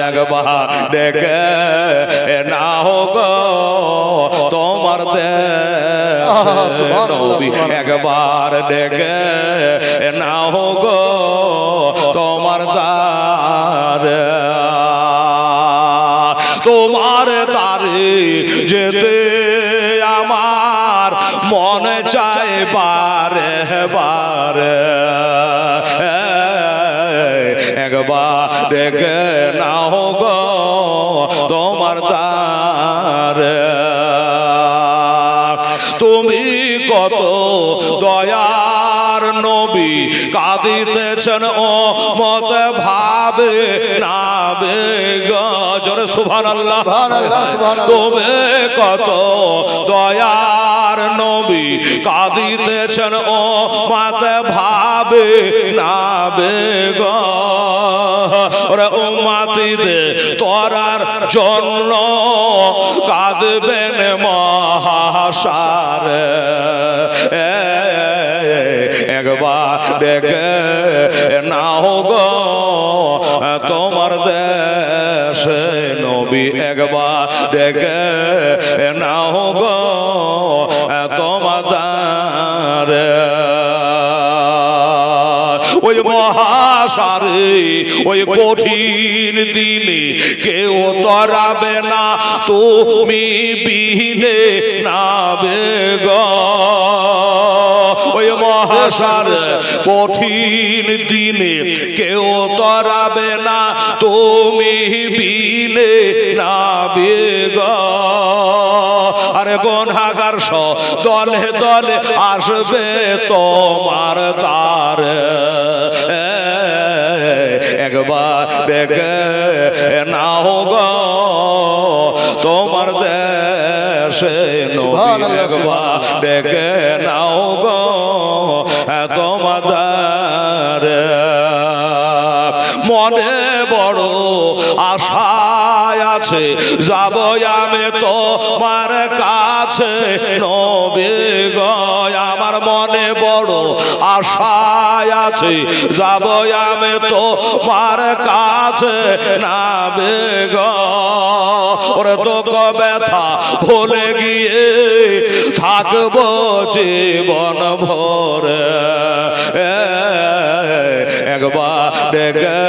একবার দেখে না হোক তোমার আহা, দেশ সুবহানাল্লাহ, নবী সুবহানাল্লাহ। একবার দেখে না হোক তোমার দার তোমার তারে যেতে আমার মনে চায় বারে বারে একবার দেখে না হোক তোমার দারে তুমি কত দয়ার নবী কাঁদিতেছেন ও মত ভাবে নাবে গজরে সুভান আল্লাহ। তুমি কত দয়ার নবী কাঁদিতেছেন, ও মত ভাবে নাবে গরে ও মাতিতে তোরার জন্য কাঁদবেন মহাসার। একবার দেখে না হোক তোমার দেশে নবী, একবার দেখে না হোক তোমার দারে ওই মহাসারে, ওই কঠিন দিনে কেউ তরাবে না, তুমি বিহীনে নাবে গ। মহাসার, কঠিন দিনে কেউ তরাবে না, তুমি বিলে নাবে গ। আরে স দলে দলে আসবে তোমার তার একবার দেখে না হোক তোমার দেশে একবার দেখে না হোক তোমার মনে বড় আশায় আছে যাব আমি তোমার কাছে নবে গয় আমার মনে বড় আশায় আছে। যাব আমি তোমার কাছে। নাবে ওরে তো ব্যথা ভুলে গিয়ে থাকব জীবন ভরে। একবার দেখে